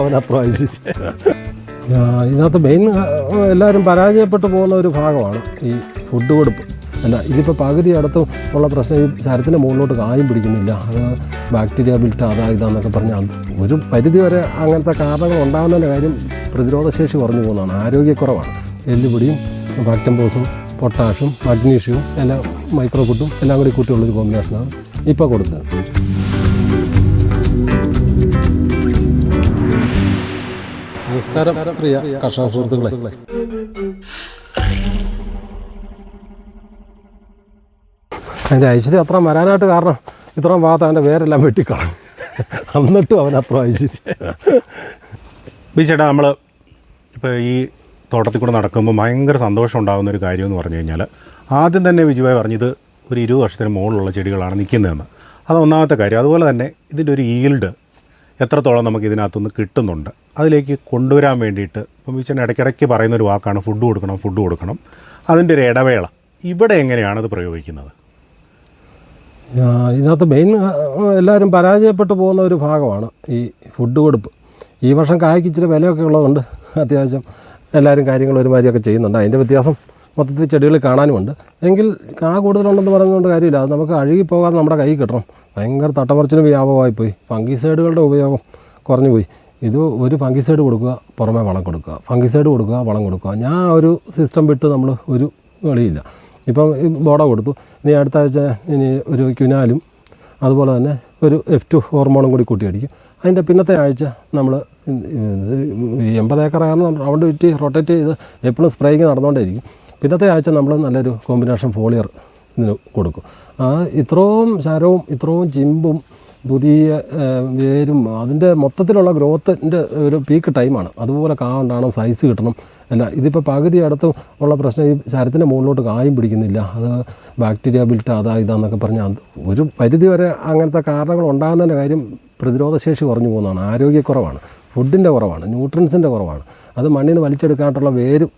അവനത്ര ഇതിനകത്ത് മെയിൻ എല്ലാവരും പരാജയപ്പെട്ടു പോകുന്ന ഒരു ഭാഗമാണ് ഈ ഫുഡ് കൊടുപ്പ്. അല്ല ഇതിപ്പോൾ പകുതി അടുത്ത് ഉള്ള പ്രശ്നം ഈ ശരത്തിന്റെ മുകളിലോട്ട് കായും പിടിക്കുന്നില്ല. അത് ബാക്ടീരിയ ബിൽറ്റ് അതാ ഇതാന്നൊക്കെ പറഞ്ഞാൽ ഒരു പരിധി വരെ അങ്ങനത്തെ കാരണങ്ങൾ ഉണ്ടാകുന്നതിന്റെ കാര്യം പ്രതിരോധശേഷി കുറഞ്ഞു പോകുന്നതാണ്. ആരോഗ്യക്കുറവാണ്. എല്ലുപൊടിയും ബാക്ടംബോസും പൊട്ടാഷും മഗ്നീഷ്യവും എല്ലാം മൈക്രോ ഫുഡും എല്ലാം കൂടി കൂട്ടിയുള്ളൊരു കോമ്പിനേഷനാണ് ഇപ്പോൾ കൊടുത്തത്. നമസ്കാരം പ്രിയ കർഷക സുഹൃത്തുക്കളെ. അതിന്റെ ഐശ്വര്യം അത്ര വരാനായിട്ട് കാരണം ഇത്രയും ഭാഗത്ത് അവന്റെ വേരെല്ലാം വെട്ടിക്കളഞ്ഞു. എന്നിട്ടും അവൻ അത്ര ഐശ്വര്യം. ബീച്ചേട്ടാ നമ്മൾ ഇപ്പോൾ ഈ തോട്ടത്തിൽ കൂടെ നടക്കുമ്പോൾ ഭയങ്കര സന്തോഷം ഉണ്ടാകുന്ന ഒരു കാര്യം എന്ന് പറഞ്ഞു കഴിഞ്ഞാൽ ആദ്യം തന്നെ വിജുവായി പറഞ്ഞത് ഒരു ഇരുപത് വർഷത്തിന് മുകളിലുള്ള ചെടികളാണ് നിൽക്കുന്നതെന്ന് അത് ഒന്നാമത്തെ കാര്യം. അതുപോലെ തന്നെ ഇതിന്റെ ഒരു ഈൽഡ് എത്രത്തോളം നമുക്ക് ഇതിനകത്തുനിന്ന് കിട്ടുന്നുണ്ട്. അതിലേക്ക് കൊണ്ടുവരാൻ വേണ്ടിയിട്ട് ഇപ്പം ബീച്ചൻ ഇടയ്ക്കിടയ്ക്ക് പറയുന്ന ഒരു വാക്കാണ് ഫുഡ് കൊടുക്കണം ഫുഡ് കൊടുക്കണം. അതിന്റെ ഒരു ഇടവേള. ഇവിടെ എങ്ങനെയാണ് അത് പ്രയോഗിക്കുന്നത്? ഇതിനകത്ത് മെയിൻ എല്ലാവരും പരാജയപ്പെട്ടു പോകുന്ന ഒരു ഭാഗമാണ് ഈ ഫുഡ് കൊടുപ്പ്. ഈ വർഷം കായ്ക്ക് ഇച്ചിരി വിലയൊക്കെ ഉള്ളതുകൊണ്ട് അത്യാവശ്യം എല്ലാവരും കാര്യങ്ങൾ ഒരുമാതിരിയൊക്കെ ചെയ്യുന്നുണ്ട്. അതിന്റെ വ്യത്യാസം മൊത്തത്തിൽ ചെടികൾ കാണാനുമുണ്ട്. എങ്കിൽ കാ കൂടുതലുണ്ടെന്ന് പറഞ്ഞുകൊണ്ട് കാര്യമില്ല. അത് നമുക്ക് അഴുകി പോകാതെ നമ്മുടെ കൈ കിട്ടണം. ഭയങ്കര തട്ടമറിച്ചിന് വ്യാപകമായി പോയി. ഫംഗിസൈഡുകളുടെ ഉപയോഗം കുറഞ്ഞു പോയി ഇത് ഒരു ഫംഗിസൈഡ് കൊടുക്കുക പുറമെ വളം കൊടുക്കുക. ഫംഗിസൈഡ് കൊടുക്കുക വളം കൊടുക്കുക. ഞാൻ ആ ഒരു സിസ്റ്റം വിട്ട് നമ്മൾ ഒരു കളിയില്ല. ഇപ്പം ബോഡ കൊടുത്തു. ഇനി അടുത്ത ആഴ്ച ഇനി ഒരു ക്യുനാലും അതുപോലെ തന്നെ ഒരു എഫ് ടു ഹോർമോണും കൂടി കൂട്ടിയടിക്കും. അതിന്റെ പിന്നത്തെ ആഴ്ച നമ്മൾ എൺപത് ഏക്കർ കാരണം റൗണ്ട് വിറ്റ് റൊട്ടേറ്റ് ചെയ്ത് എപ്പോഴും സ്പ്രേയിങ് നടന്നുകൊണ്ടേയിരിക്കും പിന്നത്തെ ആഴ്ച നമ്മൾ നല്ലൊരു കോമ്പിനേഷൻ ഫോളിയർ ഇതിന് കൊടുക്കും. ആ ഇത്രയും ശരവും ഇത്രയും ചിമ്പും പുതിയ വേരും അതിന്റെ മൊത്തത്തിലുള്ള ഗ്രോത്തിന്റെ ഒരു പീക്ക് ടൈമാണ് അതുപോലെ കാ സൈസ് കിട്ടണം. അല്ല ഇതിപ്പോൾ പകുതി അടുത്ത് ഉള്ള പ്രശ്നം ഈ ശരത്തിന്റെ മുകളിലോട്ട് കായും പിടിക്കുന്നില്ല. അത് ബാക്ടീരിയ ബിൽറ്റ് അതാ ഇതാന്നൊക്കെ പറഞ്ഞാൽ ഒരു പരിധി വരെ അങ്ങനത്തെ കാരണങ്ങൾ ഉണ്ടാകുന്നതിന്റെ കാര്യം പ്രതിരോധശേഷി കുറഞ്ഞു പോകുന്നതാണ്. ആരോഗ്യക്കുറവാണ് ഫുഡിന്റെ കുറവാണ്. ന്യൂട്രിയൻസിന്റെ കുറവാണ്. അത് മണ്ണിൽ നിന്ന് വലിച്ചെടുക്കാനായിട്ടുള്ള വേരും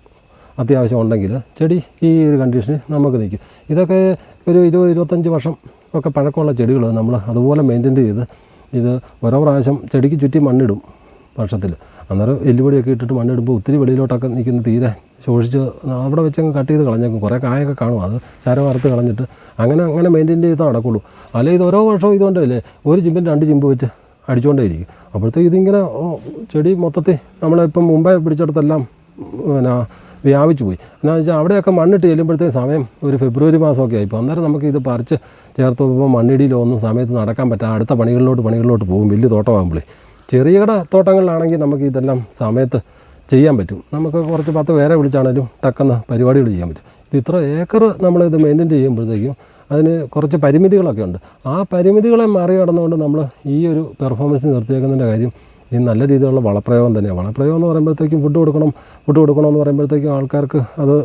അത്യാവശ്യം ഉണ്ടെങ്കിൽ ചെടി ഈ ഒരു കണ്ടീഷനിൽ നമുക്ക് നിൽക്കും. ഇതൊക്കെ ഒരു ഇരുപത് ഇരുപത്തഞ്ച് വർഷം ഒക്കെ പഴക്കമുള്ള ചെടികൾ നമ്മൾ അതുപോലെ മെയിന്റെയിൻ ചെയ്ത് ഇത് ഓരോ പ്രാവശ്യം ചെടിക്ക് ചുറ്റി മണ്ണിടും വർഷത്തിൽ അന്നേരം എല്ലുപൊടിയൊക്കെ ഇട്ടിട്ട് മണ്ണിടുമ്പോൾ ഒത്തിരി വെളിയിലോട്ടൊക്കെ നിൽക്കുന്ന തീരെ ശോഷിച്ച് അവിടെ വെച്ചങ്ങ് കട്ട് ചെയ്ത് കളഞ്ഞേക്കും കുറേ കായൊക്കെ കാണും. അത് ചാരം വറുത്ത് കളഞ്ഞിട്ട് അങ്ങനെ അങ്ങനെ മെയിന്റെയിൻ ചെയ്താൽ നടക്കുള്ളൂ. അല്ലെങ്കിൽ ഇത് ഓരോ വർഷവും ഇതുകൊണ്ടല്ലേ ഒരു ചിമ്പിന് രണ്ട് ചിമ്പ് വെച്ച് അടിച്ചുകൊണ്ടേ ഇരിക്കും. അപ്പോഴത്തേക്ക് ഇതിങ്ങനെ ചെടി മൊത്തത്തിൽ നമ്മളിപ്പം മുമ്പേ പിടിച്ചെടുത്തെല്ലാം പിന്നെ വ്യാപിച്ചു പോയി. എന്നാന്ന് വെച്ചാൽ അവിടെയൊക്കെ മണ്ണിട്ട് ചെല്ലുമ്പോഴത്തേക്ക് സമയം ഒരു ഫെബ്രുവരി മാസമൊക്കെ ആയിപ്പോൾ അന്നേരം നമുക്ക് ഇത് പറിച്ച് ചേർത്ത് പോകുമ്പോൾ മണ്ണിടിയിലോ ഒന്നും സമയത്ത് നടക്കാൻ പറ്റാ അടുത്ത പണികളിലോട്ട് പണികളിലോട്ട് പോകും. വലിയ തോട്ടമാകുമ്പോൾ ചെറിയ കട തോട്ടങ്ങളിലാണെങ്കിൽ നമുക്ക് ഇതെല്ലാം സമയത്ത് ചെയ്യാൻ പറ്റും. നമുക്ക് കുറച്ച് പത്ത് പേരെ വിളിച്ചാണേലും ടക്കെന്ന് പരിപാടികൾ ചെയ്യാൻ പറ്റും. ഇത് ഇത്ര ഏക്കർ നമ്മളിത് മെയിന്റെയിൻ ചെയ്യുമ്പോഴത്തേക്കും അതിന് കുറച്ച് പരിമിതികളൊക്കെ ഉണ്ട്. ആ പരിമിതികളെ മറികടന്നുകൊണ്ട് നമ്മൾ ഈ ഒരു പെർഫോമൻസ് നിർത്തിയേക്കുന്നതിന്റെ കാര്യം ഈ നല്ല രീതിയിലുള്ള വളപ്രയോഗം തന്നെയാണ് വളപ്രയോഗം എന്ന് പറയുമ്പോഴത്തേക്കും ഫുഡ് കൊടുക്കണം ഫുഡ് കൊടുക്കണം എന്ന് പറയുമ്പോഴത്തേക്കും ആൾക്കാർക്ക് അത്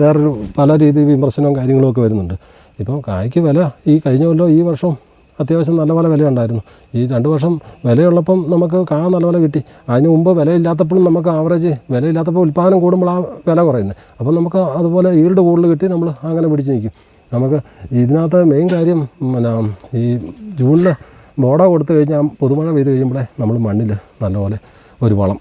വേറൊരു പല രീതി വിമർശനവും കാര്യങ്ങളും ഒക്കെ വരുന്നുണ്ട്. ഇപ്പോൾ കായ്ക്ക് വില ഈ കഴിഞ്ഞ കൊല്ലം ഈ വർഷം അത്യാവശ്യം നല്ല പോലെ വിലയുണ്ടായിരുന്നു ഈ രണ്ട് വർഷം വിലയുള്ളപ്പം നമുക്ക് കാ നല്ല പോലെ കിട്ടി. അതിന് മുമ്പ് വിലയില്ലാത്തപ്പോഴും നമുക്ക് ആവറേജ് വിലയില്ലാത്തപ്പോൾ ഉൽപ്പാദനം കൂടുമ്പോൾ ആ വില കുറയുന്നത്. അപ്പം നമുക്ക് അതുപോലെ ഈൽഡ് കൂടുതൽ കിട്ടി നമ്മൾ അങ്ങനെ പിടിച്ച് നിൽക്കും. നമുക്ക് ഇതിനകത്ത് മെയിൻ കാര്യം പിന്നെ ഈ ജൂണിൽ ബോഡ കൊടുത്തു കഴിഞ്ഞാൽ പൊതുമഴ പെയ്ത് കഴിയുമ്പോഴേ നമ്മൾ മണ്ണിൽ നല്ലപോലെ ഒരു വളം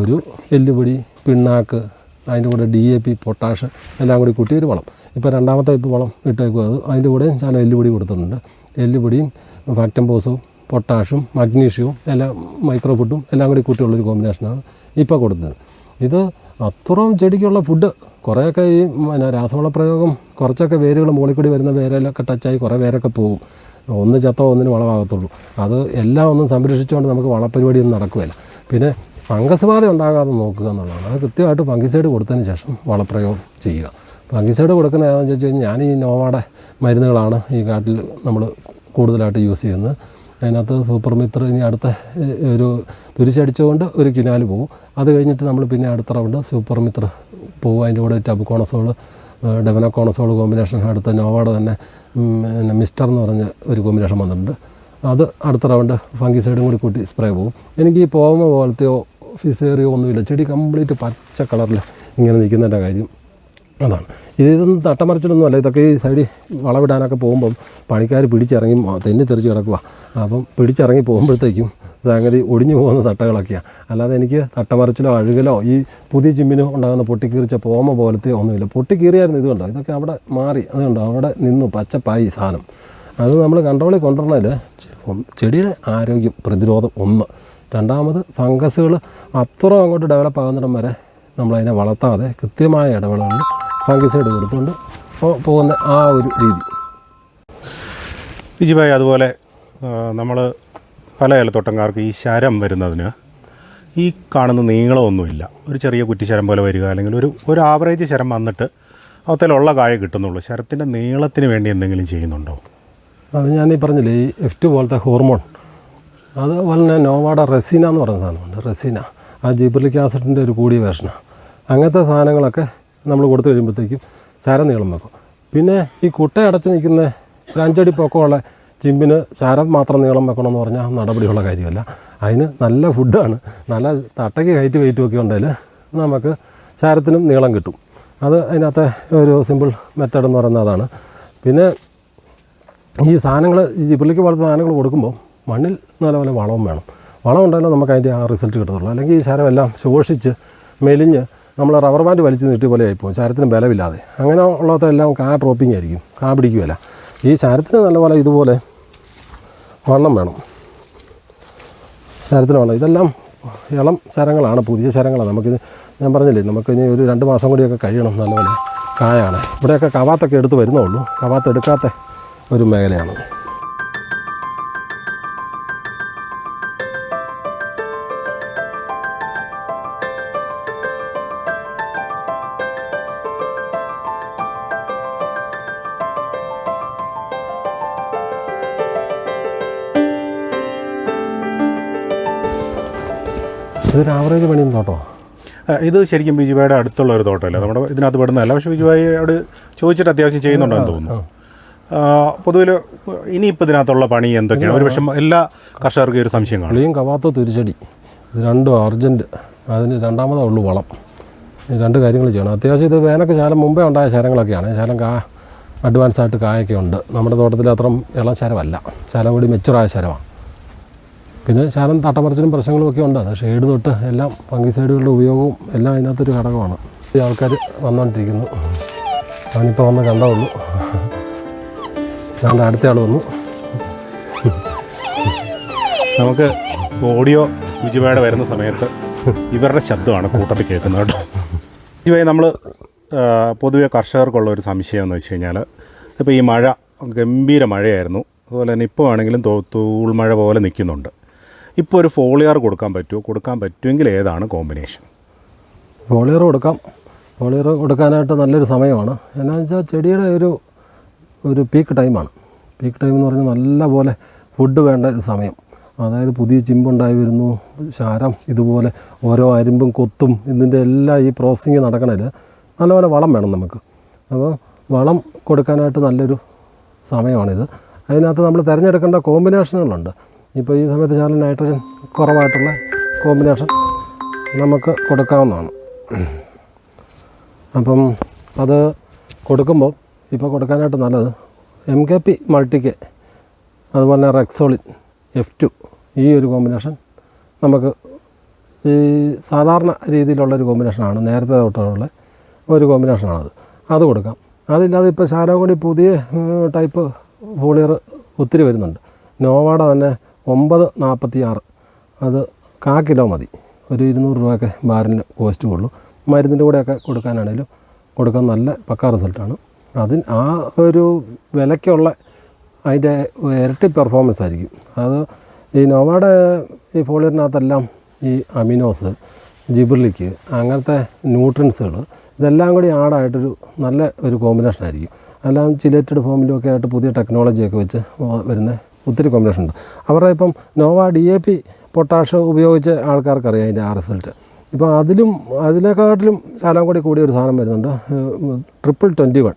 ഒരു എല്ലുപൊടി പിണ്ണാക്ക് അതിന്റെ കൂടെ ഡി എ പി പൊട്ടാഷ് എല്ലാം കൂടി കൂട്ടി ഒരു വളം. ഇപ്പോൾ രണ്ടാമത്തെ ഇപ്പോൾ വളം ഇട്ടേക്കും അത് അതിന്റെ കൂടെ ഞാൻ എല്ലുപൊടി കൊടുത്തിട്ടുണ്ട്. എല്ലുപൊടിയും ഫാക്ടംബോസും പൊട്ടാഷും മഗ്നീഷ്യവും എല്ലാം മൈക്രോ ഫുഡും എല്ലാം കൂടി കൂട്ടിയുള്ളൊരു കോമ്പിനേഷനാണ് ഇപ്പോൾ കൊടുത്തത്. ഇത് അത്രയും ചെടിക്കുള്ള ഫുഡ് കുറേയൊക്കെ ഈ പിന്നെ രാസവള പ്രയോഗം കുറച്ചൊക്കെ വേരുകൾ മുകളിൽ കൂടി വരുന്ന വേരെല്ലാം ടച്ചായി കുറേ വേരൊക്കെ പോകും. ഒന്ന് ചത്തോ ഒന്നിന് വളമാകത്തുള്ളൂ അത് എല്ലാം ഒന്നും സംരക്ഷിച്ചുകൊണ്ട് നമുക്ക് വളപരിപാടിയൊന്നും നടക്കുകയില്ല. പിന്നെ ഫംഗസ് ബാധ ഉണ്ടാകാതെ നോക്കുക എന്നുള്ളതാണ്. അത് കൃത്യമായിട്ട് ഫംഗിസൈഡ് കൊടുത്തതിന് ശേഷം വളപ്രയോഗം ചെയ്യുക. ഫംഗിസൈഡ് കൊടുക്കുന്ന ഏതാണെന്ന് ചോദിച്ചു കഴിഞ്ഞാൽ ഞാൻ ഈ നോവാടെ മരുന്നുകളാണ് ഈ കാട്ടിൽ നമ്മൾ കൂടുതലായിട്ട് യൂസ് ചെയ്യുന്നത്. അതിനകത്ത് സൂപ്പർ മിത്ര ഇനി അടുത്ത ഒരു തിരിച്ചടിച്ചുകൊണ്ട് ഒരു കിനാൽ പോകും അത് കഴിഞ്ഞിട്ട് നമ്മൾ പിന്നെ അടുത്ത റൗണ്ട് സൂപ്പർ മിത്ര പോകും അതിന്റെ കൂടെ ടബ് കോണസോൾ ഡെവനോ കോണസോൾ കോമ്പിനേഷൻ അടുത്ത നോവയുടെ തന്നെ പിന്നെ മിസ്റ്റർ എന്ന് പറഞ്ഞ ഒരു കോമ്പിനേഷൻ വന്നിട്ടുണ്ട്. അത് അടുത്ത റൗണ്ട് ഫംഗി സൈഡും കൂടി കൂട്ടി സ്പ്രേ പോകും എനിക്ക് ഈ പോമ പോലത്തെയോ ഫിസേറിയോ ഒന്നുമില്ല. ചെടി കംപ്ലീറ്റ് പച്ച കളറിൽ ഇങ്ങനെ നിൽക്കുന്നതിന്റെ കാര്യം അതാണ്. ഇതൊന്നും തട്ടമറിച്ചിട്ടൊന്നും അല്ല. ഇതൊക്കെ ഈ സൈഡിൽ വളവിടാനൊക്കെ പോകുമ്പം പണിക്കാർ പിടിച്ചിറങ്ങി തെന്നി തെറിച്ച് കിടക്കുക അപ്പം പിടിച്ചിറങ്ങി പോകുമ്പോഴത്തേക്കും സംഗതി ഒടിഞ്ഞു പോകുന്ന തട്ടകളൊക്കെയാണ് അല്ലാതെ എനിക്ക് തട്ടമറിച്ചിലോ അഴുകലോ ഈ പുതിയ ചിമ്മിനോ ഉണ്ടാകുന്ന പൊട്ടിക്കീറിച്ച പോമ പോലത്തെ ഒന്നുമില്ല. പൊട്ടിക്കീറിയായിരുന്നു ഇതുകൊണ്ടോ ഇതൊക്കെ അവിടെ മാറി. അതുകൊണ്ടോ അവിടെ നിന്നു പച്ചപ്പായി സാധനം. അത് നമ്മൾ കൺട്രോളിൽ കൊണ്ടുവരണതിൽ ചെടിയുടെ ആരോഗ്യം പ്രതിരോധം ഒന്ന്. രണ്ടാമത് ഫംഗസുകൾ അത്രയും അങ്ങോട്ട് ഡെവലപ്പ് ആകുന്നിടം വരെ നമ്മളതിനെ വളർത്താതെ കൃത്യമായ ഇടവേളകളിൽ ഫംഗിസൈഡ് കൊടുത്തുകൊണ്ട് പോകുന്ന ആ ഒരു രീതി. വിജിഭായ് അതുപോലെ നമ്മൾ പല ഏലത്തോട്ടംകാർക്ക് ഈ ശരം വരുന്നതിന് ഈ കാണുന്ന നീളമൊന്നുമില്ല. ഒരു ചെറിയ കുറ്റിശരം പോലെ വരിക അല്ലെങ്കിൽ ഒരു ഒരു ആവറേജ് ശരം വന്നിട്ട് അവത്തേലുള്ള കായ കിട്ടുന്നുള്ളൂ. ശരത്തിന്റെ നീളത്തിന് വേണ്ടി എന്തെങ്കിലും ചെയ്യുന്നുണ്ടോ? അത് ഞാൻ ഈ പറഞ്ഞില്ലേ ഈ എഫ് ടു പോലത്തെ ഹോർമോൺ. അതുപോലെ തന്നെ നോവാഡ റെസീന എന്ന് പറയുന്ന സാധനമുണ്ട് റെസീന. ആ ജിബ്രിലിക് ആസിഡിന്റെ ഒരു കൂടിയ വേഷനാണ് അങ്ങനത്തെ സാധനങ്ങളൊക്കെ നമ്മൾ കൊടുത്തു കഴിയുമ്പോഴത്തേക്കും ചാരം നീളം വെക്കും. പിന്നെ ഈ കുട്ട അടച്ച് നിൽക്കുന്ന ഒരു അഞ്ചടി പൊക്കമുള്ള ചിമ്പിന് ചാരം മാത്രം നീളം വെക്കണമെന്ന് പറഞ്ഞാൽ നടപടിയുള്ള കാര്യമല്ല. അതിന് നല്ല ഫുഡാണ്. നല്ല തട്ടയ്ക്ക് ഹൈറ്റ് വെയിറ്റും ഒക്കെ ഉണ്ടെങ്കിൽ നമുക്ക് ചാരത്തിനും നീളം കിട്ടും. അത് അതിനകത്തെ ഒരു സിമ്പിൾ മെത്തേഡ് എന്ന് പറയുന്നത് അതാണ്. പിന്നെ ഈ സാധനങ്ങൾ ഈ പുള്ളിക്ക് പോലത്തെ സാധനങ്ങൾ കൊടുക്കുമ്പോൾ മണ്ണിൽ നല്ല പോലെ വളവും വേണം. വളം ഉണ്ടെങ്കിൽ നമുക്ക് അതിന്റെ ആ റിസൾട്ട് കിട്ടത്തുള്ളൂ. അല്ലെങ്കിൽ ഈ ചാരമെല്ലാം ശോഷിച്ച് മെലിഞ്ഞ് നമ്മൾ റബ്ബർ ബാൻഡ് വലിച്ചു നീട്ടി പോലെ ആയിപ്പോകും ചാരത്തിന് ബലമില്ലാതെ. അങ്ങനെ ഉള്ളതെല്ലാം കാ ഡ്രോപ്പിംഗ് ആയിരിക്കും. കാ പിടിക്കുകയല്ല ഈ ചാരത്തിന് നല്ലപോലെ ഇതുപോലെ വണ്ണം വേണം. ചാരത്തിന് വണ്ണം. ഇതെല്ലാം ഇളം ശരങ്ങളാണ് പുതിയ ശരങ്ങളാണ്. നമുക്കിത് ഞാൻ പറഞ്ഞില്ലേ നമുക്കിനി ഒരു രണ്ട് മാസം കൂടിയൊക്കെ കഴിയണം നല്ലപോലെ. കായാണ്. ഇവിടെയൊക്കെ കവാത്തൊക്കെ എടുത്ത് വരുന്നുള്ളൂ. കവാത്ത് എടുക്കാത്ത ഒരു മേഖലയാണ്. ഇതൊരു ആവറേജ് പണിയും തോട്ടോ ഇത് ശരിക്കും ബിജുബായുടെ അടുത്തുള്ള ഒരു തോട്ടമല്ല? നമ്മുടെ ഇതിനകത്ത് പെടുന്നതല്ല പക്ഷേ അവിടെ ചോദിച്ചിട്ട് അത്യാവശ്യം ചെയ്യുന്നുണ്ടെന്ന് തോന്നുന്നു. പൊതുവിൽ ഇനിയിപ്പോൾ ഇതിനകത്തുള്ള പണി എന്തൊക്കെയാണ്? ഒരു പക്ഷേ എല്ലാ കർഷകർക്കും ഒരു സംശയം കാണും. പുളിയും കവാത്ത തിരിച്ചടി. ഇത് രണ്ടും അർജന്റ് അതിന് രണ്ടാമതേ ഉള്ളൂ വളം. രണ്ട് കാര്യങ്ങൾ ചെയ്യണം. അത്യാവശ്യം ഇത് വേനൊക്കെ ശാലം മുമ്പേ ഉണ്ടായ ശരങ്ങളൊക്കെയാണ് ശാലം കാ അഡ്വാൻസ് ആയിട്ട് കായൊക്കെ ഉണ്ട്. നമ്മുടെ തോട്ടത്തിൽ അത്ര ഇളം ശരമല്ല ശാലം കൂടി മെച്ചുറായ ശരമാണ് പിന്നെ ശാലം തട്ടമറിച്ചിലും പ്രശ്നങ്ങളും ഒക്കെ ഉണ്ട്. അത് ഷെയ്ഡ് തൊട്ട് എല്ലാം ഫംഗിസൈഡുകളുടെ ഉപയോഗവും എല്ലാം അതിനകത്തൊരു ഘടകമാണ്. ഈ ആൾക്കാർ വന്നുകൊണ്ടിരിക്കുന്നു അവനിപ്പോൾ വന്ന് കണ്ടേ ഉള്ളൂ ഞാൻ അടുത്ത ആൾ വന്നു. നമുക്ക് ഓഡിയോ ബിജുബായുടെ വരുന്ന സമയത്ത് ഇവരുടെ ശബ്ദമാണ് കൂട്ടത്തിൽ കേൾക്കുന്നത് കേട്ടോ. ബിജുബായി നമ്മൾ പൊതുവെ കർഷകർക്കുള്ള ഒരു സംശയം എന്ന് വെച്ച് കഴിഞ്ഞാൽ ഇപ്പോൾ ഈ മഴ ഗംഭീര മഴയായിരുന്നു. അതുപോലെ തന്നെ ഇപ്പോൾ ആണെങ്കിലും തോൽ തൂൾ മഴ പോലെ നിൽക്കുന്നുണ്ട്. ഇപ്പോൾ ഒരു ഫോളിയാർ കൊടുക്കാൻ പറ്റുമോ? കൊടുക്കാൻ പറ്റുമെങ്കിൽ ഏതാണ് കോമ്പിനേഷൻ ഫോളിയർ കൊടുക്കാം. ഫോളിയർ കൊടുക്കാനായിട്ട് നല്ലൊരു സമയമാണ്. എന്നാന്ന് വെച്ചാൽ ചെടിയുടെ ഒരു ഒരു പീക്ക് ടൈമാണ് പീക്ക് ടൈം എന്ന് പറഞ്ഞാൽ നല്ല പോലെ ഫുഡ് വേണ്ട ഒരു സമയം. അതായത് പുതിയ ചിമ്പുണ്ടായി വരുന്നു ശാരം ഇതുപോലെ ഓരോ അരിമ്പും കൊത്തും ഇതിന്റെ എല്ലാം ഈ പ്രോസസ്സിങ് നടക്കണതിൽ നല്ലപോലെ വളം വേണം നമുക്ക്. അപ്പോൾ വളം കൊടുക്കാനായിട്ട് നല്ലൊരു സമയമാണിത്. അതിനകത്ത് നമ്മൾ തിരഞ്ഞെടുക്കേണ്ട കോമ്പിനേഷനുകളുണ്ട് ഇപ്പോൾ ഈ സമയത്ത് ശാലം നൈട്രജൻ കുറവായിട്ടുള്ള കോമ്പിനേഷൻ നമുക്ക് കൊടുക്കാവുന്നതാണ്. അപ്പം അത് കൊടുക്കുമ്പോൾ ഇപ്പോൾ കൊടുക്കാനായിട്ട് നല്ലത് എം കെ പി മൾട്ടിക്ക് അതുപോലെ തന്നെ റെക്സോളിൻ എഫ് ടു ഈ ഒരു കോമ്പിനേഷൻ നമുക്ക് ഈ സാധാരണ രീതിയിലുള്ളൊരു കോമ്പിനേഷനാണ്. നേരത്തെ തൊട്ടുള്ള ഒരു കോമ്പിനേഷനാണത്. അത് കൊടുക്കാം. അതില്ലാതെ ഇപ്പോൾ ശാലം കൂടി പുതിയ ടൈപ്പ് ഫോളിയർ ഒത്തിരി വരുന്നുണ്ട്. നോവാട തന്നെ ഒമ്പത് നാൽപ്പത്തി ആറ് അത് കാ കിലോ മതി. ഒരു ഇരുന്നൂറ് രൂപയൊക്കെ ബാറിന് കോസ്റ്റ് ഉള്ളൂ. മരുന്നിന്റെ കൂടെയൊക്കെ കൊടുക്കാനാണേലും കൊടുക്കാൻ നല്ല പക്കാ റിസൾട്ടാണ് അതിന് ആ ഒരു വിലയ്ക്കുള്ള അതിന്റെ ഇരട്ടി പെർഫോമൻസ് ആയിരിക്കും. അത് ഈ നോവയുടെ ഈ ഫോളിയറിനകത്തെല്ലാം ഈ അമിനോസ് ജിബിർലിക്ക് അങ്ങനത്തെ ന്യൂട്രൻസുകൾ ഇതെല്ലാം കൂടി ആഡായിട്ടൊരു നല്ല ഒരു കോമ്പിനേഷൻ ആയിരിക്കും. അല്ലാതെ ചിലേറ്റഡ് ഫോമിലും ഒക്കെ ആയിട്ട് പുതിയ ടെക്നോളജിയൊക്കെ വെച്ച് വരുന്ന ഒത്തിരി കോമ്പിനേഷൻ ഉണ്ട്. അവരുടെ ഇപ്പം Nova D A P potash ഉപയോഗിച്ച ആൾക്കാർക്കറിയാം അതിന്റെ ആ റിസൾട്ട് ഇപ്പോൾ അതിലും അതിനെക്കാട്ടിലും ശാലം കൂടി കൂടിയ ഒരു സാധനം വരുന്നുണ്ട്. ട്രിപ്പിൾ ട്വന്റി വൺ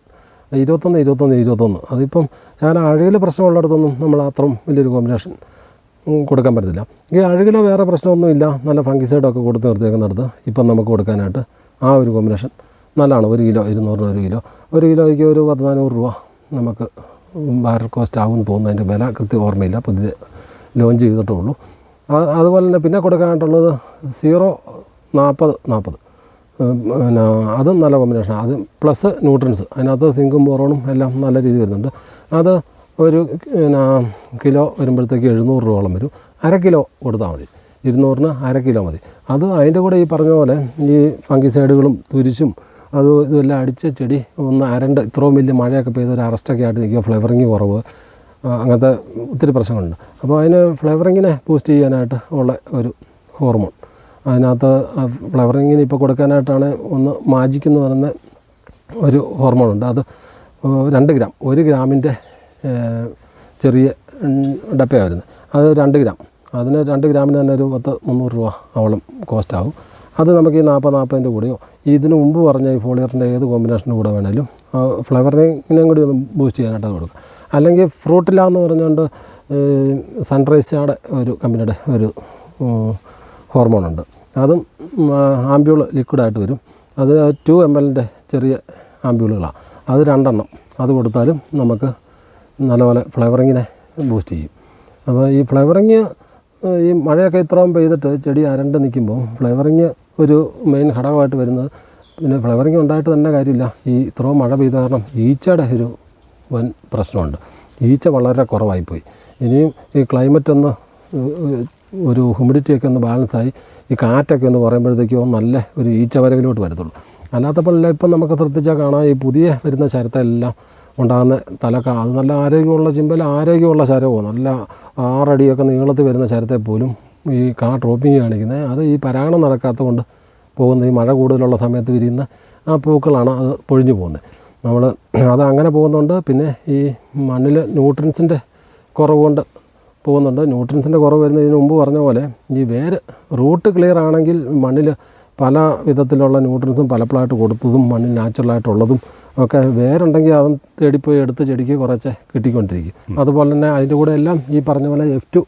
ഇരുപത്തൊന്ന് ഇരുപത്തൊന്ന് ഇരുപത്തൊന്ന്. അതിപ്പം ശാലം അഴകിൽ പ്രശ്നമുള്ളിടത്തൊന്നും നമ്മൾ അത്രയും വലിയൊരു കോമ്പിനേഷൻ കൊടുക്കാൻ പറ്റത്തില്ല. ഈ അഴുകിലോ വേറെ പ്രശ്നമൊന്നുമില്ല നല്ല ഫംഗിസൈഡൊക്കെ കൊടുത്ത് നിർത്തിയേക്കുന്നിടത്ത് ഇപ്പം നമുക്ക് കൊടുക്കാനായിട്ട് ആ ഒരു കോമ്പിനേഷൻ നല്ലതാണ്. ഒരു കിലോ ഇരുന്നൂറിന് ഒരു കിലോ. ഒരു കിലോയ്ക്ക് ഒരു പത്ത് നാനൂറ് രൂപ നമുക്ക് ബാരൽ കോസ്റ്റ് ആകുമെന്ന് തോന്നുന്നു. അതിന്റെ വില കൃത്യം ഓർമ്മയില്ല. പുതിയ ലോഞ്ച് ചെയ്തിട്ടേ ഉള്ളൂ അത് അതുപോലെ തന്നെ പിന്നെ കൊടുക്കാനായിട്ടുള്ളത് സീറോ നാൽപ്പത് നാൽപ്പത് പിന്നെ അതും നല്ല കോമ്പിനേഷനാണ് അത് പ്ലസ് ന്യൂട്രൻസ് അതിനകത്ത് സിങ്കും ബോറോണും എല്ലാം നല്ല രീതിയിൽ വരുന്നുണ്ട്. അത് ഒരു പിന്നെ കിലോ വരുമ്പോഴത്തേക്ക് എഴുന്നൂറ് രൂപയോളം വരും. അര കിലോ കൊടുത്താൽ മതി. ഇരുന്നൂറിന് അര കിലോ മതി. അത് അതിന്റെ കൂടെ ഈ പറഞ്ഞ പോലെ ഈ ഫംഗിസൈഡുകളും തുരിശും അത് ഇതെല്ലാം അടിച്ച ചെടി ഒന്ന് അരണ്ട് ഇത്രയും വലിയ മഴയൊക്കെ പെയ്ത് ഒരു അറസ്റ്റൊക്കെ ആയിട്ട് നിൽക്കുക ഫ്ലേവറിങ് കുറവ്. അങ്ങനത്തെ ഒത്തിരി പ്രശ്നങ്ങളുണ്ട്. അപ്പോൾ അതിന് ഫ്ലേവറിങ്ങിനെ ബൂസ്റ്റ് ചെയ്യാനായിട്ട് ഉള്ള ഒരു ഹോർമോൺ അതിനകത്ത് ഫ്ലവറിങ്ങിന് ഇപ്പോൾ കൊടുക്കാനായിട്ടാണ് ഒന്ന് മാജിക് എന്ന് പറയുന്ന ഒരു ഹോർമോണുണ്ട് അത് രണ്ട് ഗ്രാം ഒരു ഗ്രാമിന്റെ ചെറിയ ഡപ്പയാണ് വരുന്നത് അത് രണ്ട് ഗ്രാം അതിന് രണ്ട് ഗ്രാമിന് തന്നെ ഒരു പത്ത് മുന്നൂറ് രൂപ അവളം കോസ്റ്റാവും അത് നമുക്ക് ഈ നാൽപ്പത് നാൽപ്പതിന്റെ കൂടെയോ ഇതിന് മുമ്പ് പറഞ്ഞ ഈ ഫോളിയറിന്റെ ഏത് കോമ്പിനേഷന്റെ കൂടെ വേണേലും ഫ്ലവറിനെയും കൂടി ഒന്ന് ബൂസ്റ്റ് ചെയ്യാനായിട്ട് കൊടുക്കുക അല്ലെങ്കിൽ ഫ്രൂട്ടിലാന്ന് പറഞ്ഞുകൊണ്ട് പറഞ്ഞുകൊണ്ട് സൺറൈസാടെ ഒരു കമ്പനിയുടെ ഒരു ഹോർമോണുണ്ട് അതും ആംബ്യൂൾ ലിക്വിഡായിട്ട് വരും. അത് ടു എം എല്ലിന്റെ ചെറിയ ആംബ്യൂളുകളാണ് അത് രണ്ടെണ്ണം. അത് കൊടുത്താലും നമുക്ക് നല്ലപോലെ ഫ്ലവറിങ്ങിനെ ബൂസ്റ്റ് ചെയ്യും. അപ്പോൾ ഈ ഫ്ലവറിങ് ഈ മഴയൊക്കെ ഇത്രയും പെയ്തിട്ട് ചെടി അരണ്ട് നിൽക്കുമ്പോൾ ഫ്ലേവറിങ് ഒരു മെയിൻ ഘടകമായിട്ട് വരുന്നത്. പിന്നെ ഫ്ലവറിങ് ഉണ്ടായിട്ട് തന്നെ കാര്യമില്ല. ഈ ഇത്രയും മഴ പെയ്ത കാരണം ഈച്ചയുടെ ഒരു വൻ പ്രശ്നമുണ്ട്. ഈച്ച വളരെ കുറവായിപ്പോയി. ഇനിയും ഈ ക്ലൈമറ്റ് ഒന്ന് ഒരു ഹ്യൂമിഡിറ്റിയൊക്കെ ഒന്ന് ബാലൻസായി ഈ കാറ്റൊക്കെ ഒന്ന് പറയുമ്പോഴത്തേക്കും നല്ല ഒരു ഈച്ച വരവിലോട്ട് വരത്തുള്ളൂ. അല്ലാത്തപ്പോഴല്ല ഇപ്പം നമുക്ക് ശ്രദ്ധിച്ചാൽ കാണാം ഈ പുതിയ വരുന്ന ശരത്തെല്ലാം ഉണ്ടാകുന്ന തലക്ക അത് നല്ല ആരോഗ്യമുള്ള ചിമ്പൽ ആരോഗ്യമുള്ള ശരവും നല്ല ആറടിയൊക്കെ നീളത്തിൽ വരുന്ന ശരത്തെ പോലും ഈ കാ ഡ്രോപ്പിങ് കാണിക്കുന്നത്. അത് ഈ പരാഗണം നടക്കാത്തത് കൊണ്ട് പോകുന്ന ഈ മഴ കൂടുതലുള്ള സമയത്ത് വിരിയുന്ന ആ പൂക്കളാണ് അത് പൊഴിഞ്ഞു പോകുന്നത്. നമ്മൾ അത് അങ്ങനെ പോകുന്നുണ്ട്. പിന്നെ ഈ മണ്ണിൽ ന്യൂട്രൻസിന്റെ കുറവ് കൊണ്ട് പോകുന്നുണ്ട്. ന്യൂട്രൻസിന്റെ കുറവ് വരുന്നതിന് മുമ്പ് പറഞ്ഞ പോലെ ഈ വേര് റൂട്ട് ക്ലിയർ ആണെങ്കിൽ മണ്ണിൽ പല വിധത്തിലുള്ള ന്യൂട്രൻസും പലപ്പോഴായിട്ട് കൊടുത്തതും മണ്ണിൽ നാച്ചുറലായിട്ടുള്ളതും ഒക്കെ വേരുണ്ടെങ്കിൽ അതും തേടിപ്പോയി എടുത്ത് ചെടിക്ക് കുറച്ച് കിട്ടിക്കൊണ്ടിരിക്കും. അതുപോലെ തന്നെ അതിന്റെ കൂടെ എല്ലാം ഈ പറഞ്ഞ പോലെ എഫ് ടു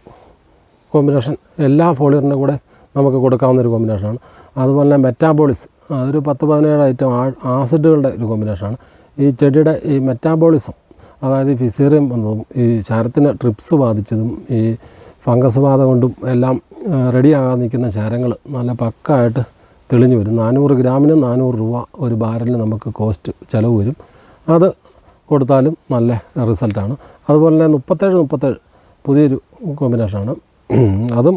കോമ്പിനേഷൻ എല്ലാ ഫോളിയറിന്റെ കൂടെ നമുക്ക് കൊടുക്കാവുന്ന ഒരു കോമ്പിനേഷനാണ് അതുപോലെ തന്നെ മെറ്റാബോളിസ് അതൊരു പത്ത് പതിനേഴ് ഐറ്റം ആസിഡുകളുടെ ഒരു കോമ്പിനേഷനാണ് ഈ ചെടിയുടെ ഈ മെറ്റാബോളിസം അതായത് ഫിസീറിയം വന്നതും ഈ ശരത്തിന് ട്രിപ്സ് ബാധിച്ചതും ഈ ഫംഗസ് ബാധ കൊണ്ടും എല്ലാം റെഡിയാകാതെ നിൽക്കുന്ന ശരങ്ങൾ നല്ല പക്കായിട്ട് തെളിഞ്ഞു വരും. നാനൂറ് ഗ്രാമിന് നാനൂറ് രൂപ ഒരു ബാരലിന് നമുക്ക് കോസ്റ്റ് ചിലവ് വരും. അത് കൊടുത്താലും നല്ല റിസൾട്ടാണ് അതുപോലെ തന്നെ മുപ്പത്തേഴ് മുപ്പത്തേഴ് പുതിയൊരു കോമ്പിനേഷനാണ് അതും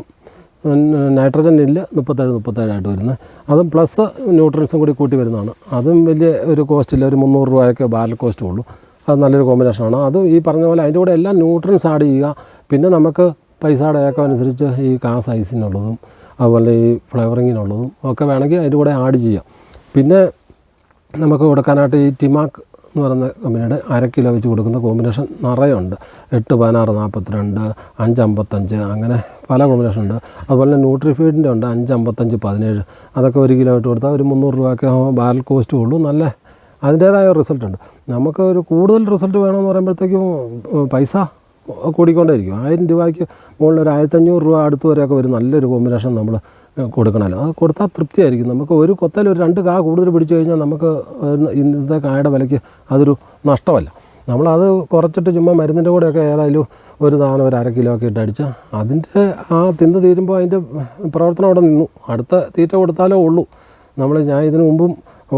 നൈട്രജൻ ഇല്ല മുപ്പത്തേഴ് മുപ്പത്തേഴായിട്ട് വരുന്നത്. അതും പ്ലസ് ന്യൂട്രൻസും കൂടി കൂട്ടി വരുന്നതാണ്. അതും വലിയ ഒരു കോസ്റ്റില്ല ഒരു മുന്നൂറ് രൂപയൊക്കെ ബാരൽ കോസ്റ്റ് ഉള്ളൂ. അത് നല്ലൊരു കോമ്പിനേഷനാണ് അത് ഈ പറഞ്ഞ പോലെ അതിന്റെ കൂടെ എല്ലാം ന്യൂട്രൻസ് ആഡ് ചെയ്യുക. പിന്നെ നമുക്ക് പൈസ ഏക്കം അനുസരിച്ച് ഈ കാ സൈസിനുള്ളതും അതുപോലെ ഈ ഫ്ലേവറിങ്ങിനുള്ളതും ഒക്കെ വേണമെങ്കിൽ അതിന്റെ കൂടെ ആഡ് ചെയ്യാം. പിന്നെ നമുക്ക് കൊടുക്കാനായിട്ട് ഈ ടിമാക്ക് എന്ന് പറയുന്ന കമ്പനിയുടെ അര കിലോ വെച്ച് കൊടുക്കുന്ന കോമ്പിനേഷൻ നിറയുണ്ട്. എട്ട് പതിനാറ് നാൽപ്പത്തിരണ്ട് അഞ്ച് അമ്പത്തഞ്ച് അങ്ങനെ പല കോമ്പിനേഷൻ ഉണ്ട്. അതുപോലെ തന്നെ ന്യൂട്രിഫീഡിന്റെ ഉണ്ട് അഞ്ച് അമ്പത്തഞ്ച് പതിനേഴ്. അതൊക്കെ ഒരു കിലോ ഇട്ട് കൊടുത്താൽ ഒരു മുന്നൂറ് രൂപയൊക്കെ ബാരൽ കോസ്റ്റ് ഉള്ളൂ. നല്ല അതിന്റേതായ റിസൾട്ടുണ്ട് നമുക്ക് ഒരു കൂടുതൽ റിസൾട്ട് വേണമെന്ന് പറയുമ്പോഴത്തേക്കും പൈസ കൂടിക്കൊണ്ടേയിരിക്കും. ആയിരം രൂപയ്ക്ക് മുകളിൽ ഒരു ആയിരത്തഞ്ഞൂറ് രൂപ അടുത്ത് വരെയൊക്കെ വരും. നല്ലൊരു കോമ്പിനേഷൻ നമ്മൾ കൊടുക്കണമല്ലോ. അത് കൊടുത്താൽ തൃപ്തിയായിരിക്കും. നമുക്ക് ഒരു കൊത്തയിൽ ഒരു രണ്ട് കാ കൂടുതൽ പിടിച്ചു കഴിഞ്ഞാൽ നമുക്ക് ഇന്നത്തെ കായുടെ വിലയ്ക്ക് അതൊരു നഷ്ടമല്ല. നമ്മളത് കുറച്ചിട്ട് ചുമ്മാ മരുന്നിന്റെ കൂടെയൊക്കെ ഏതായാലും ഒരു സാധനം ഒരു അര കിലോ ഒക്കെ ഇട്ട് അടിച്ചാൽ അതിന്റെ ആ തിന്ന് തീരുമ്പോൾ അതിന്റെ പ്രവർത്തനം അവിടെ നിന്നു. അടുത്ത തീറ്റ കൊടുത്താലേ ഉള്ളൂ. നമ്മൾ ഞാൻ ഇതിനു മുമ്പും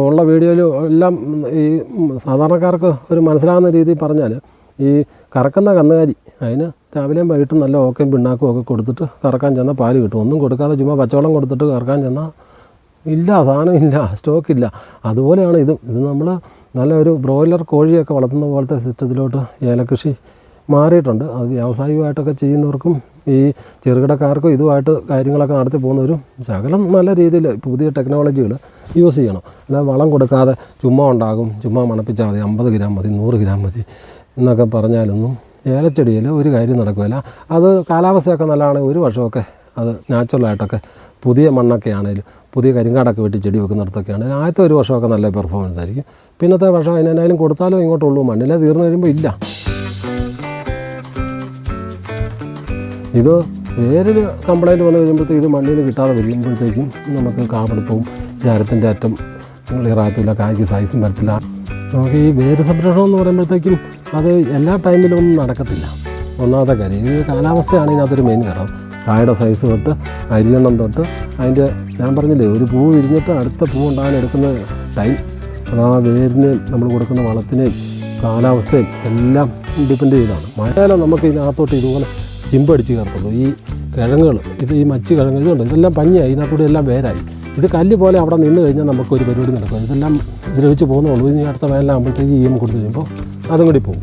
ഉള്ള വീഡിയോയിൽ എല്ലാം ഈ സാധാരണക്കാർക്ക് ഒരു മനസ്സിലാകുന്ന രീതിയിൽ പറഞ്ഞാൽ ഈ കറക്കുന്ന കന്നുകാലി അതിന് രാവിലെയും വൈകിട്ടും നല്ല ഓക്കയും പിണ്ണാക്കും ഒക്കെ കൊടുത്തിട്ട് കറക്കാൻ ചെന്നാൽ പാൽ കിട്ടും. ഒന്നും കൊടുക്കാതെ ചുമ്മാ പച്ചവെള്ളം കൊടുത്തിട്ട് കറക്കാൻ ചെന്നാൽ ഇല്ല സാധനം ഇല്ല സ്റ്റോക്കില്ല അതുപോലെയാണ് ഇതും. ഇത് നമ്മൾ നല്ല ഒരു ബ്രോയിലർ കോഴിയൊക്കെ വളർത്തുന്ന പോലത്തെ സിസ്റ്റത്തിലോട്ട് ഏലകൃഷി മാറിയിട്ടുണ്ട്. അത് വ്യാവസായികമായിട്ടൊക്കെ ചെയ്യുന്നവർക്കും ഈ ചെറുകിടക്കാർക്കും ഇതുമായിട്ട് കാര്യങ്ങളൊക്കെ നടത്തി പോകുന്നവരും ശകലം നല്ല രീതിയിൽ പുതിയ ടെക്നോളജികൾ യൂസ് ചെയ്യണം. അല്ലാതെ വളം കൊടുക്കാതെ ചുമ്മാ ഉണ്ടാകും. ചുമ്മാ മണപ്പിച്ചാൽ മതി. അമ്പത് ഗ്രാം മതി നൂറ് ഗ്രാം മതി. എന്നൊക്കെ പറഞ്ഞാലൊന്നും ഏലച്ചെടിയിൽ ഒരു കാര്യം നടക്കില്ല അത് കാലാവസ്ഥയൊക്കെ നല്ലതാണെങ്കിൽ ഒരു വർഷമൊക്കെ അത് നാച്ചുറലായിട്ടൊക്കെ പുതിയ മണ്ണൊക്കെ ആണെങ്കിലും പുതിയ കരിങ്കാടൊക്കെ വെട്ടി ചെടി വെക്കുന്നിടത്തൊക്കെ ആണെങ്കിലും ആദ്യത്തെ ഒരു വർഷമൊക്കെ നല്ല പെർഫോമൻസ് ആയിരിക്കും. പിന്നത്തെ വർഷം അതിനെന്തായാലും കൊടുത്താലും ഇങ്ങോട്ടുള്ളൂ മണ്ണിലെ തീർന്നു കഴിയുമ്പോൾ ഇല്ല. ഇത് വേറൊരു കംപ്ലൈന്റ് വന്നു കഴിയുമ്പോഴത്തേക്ക് ഇത് മണ്ണിൽ കിട്ടാതെ വരുമ്പോഴത്തേക്കും നമുക്ക് കാപ്പെടുപ്പവും ചാരത്തിന്റെ അറ്റം ക്ലിയർ ആകത്തില്ല കായ്ക്ക് സൈസും വരത്തില്ല. നമുക്ക് ഈ വേര് സംരക്ഷണം എന്ന് പറയുമ്പോഴത്തേക്കും അത് എല്ലാ ടൈമിലും ഒന്നും നടക്കത്തില്ല. ഒന്നാമത്തെ കാര്യം ഈ കാലാവസ്ഥയാണ് ഇതിനകത്തൊരു മെയിൻ ഘടകം. കായയുടെ സൈസ് തൊട്ട് അരിയെണ്ണം തൊട്ട് അതിന്റെ ഞാൻ പറഞ്ഞില്ലേ ഒരു പൂ വിരിഞ്ഞിട്ട് അടുത്ത പൂ ഉണ്ടാകാൻ എടുക്കുന്ന ടൈം അത് ആ വേരിന് നമ്മൾ കൊടുക്കുന്ന വളത്തിനെയും കാലാവസ്ഥയും എല്ലാം ഡിപ്പെൻഡ് ചെയ്താണ്. മഴയാലോ നമുക്ക് ഇതിനകത്തോട്ട് ഇതുപോലെ ചിമ്പടിച്ച് കയറത്തുള്ളൂ. ഈ കിഴങ്ങുകൾ ഇത് ഈ മച്ച് കിഴങ്ങുകളുണ്ട് ഇതെല്ലാം പഞ്ഞിയായി ഇതിനകത്തൂടെ എല്ലാം വേരായി. ഇത് കല്ല് പോലെ അവിടെ നിന്ന് കഴിഞ്ഞാൽ നമുക്കൊരു പരിപാടി നടക്കും. ഇതെല്ലാം ദ്രവിച്ച് വെച്ച് പോകുന്നുള്ളൂ ഇനി അടുത്ത വേനലാകുമ്പോഴത്തേക്ക് ഈ എം കൊടുത്തു കഴിയുമ്പോൾ അതും കൂടി പോകും.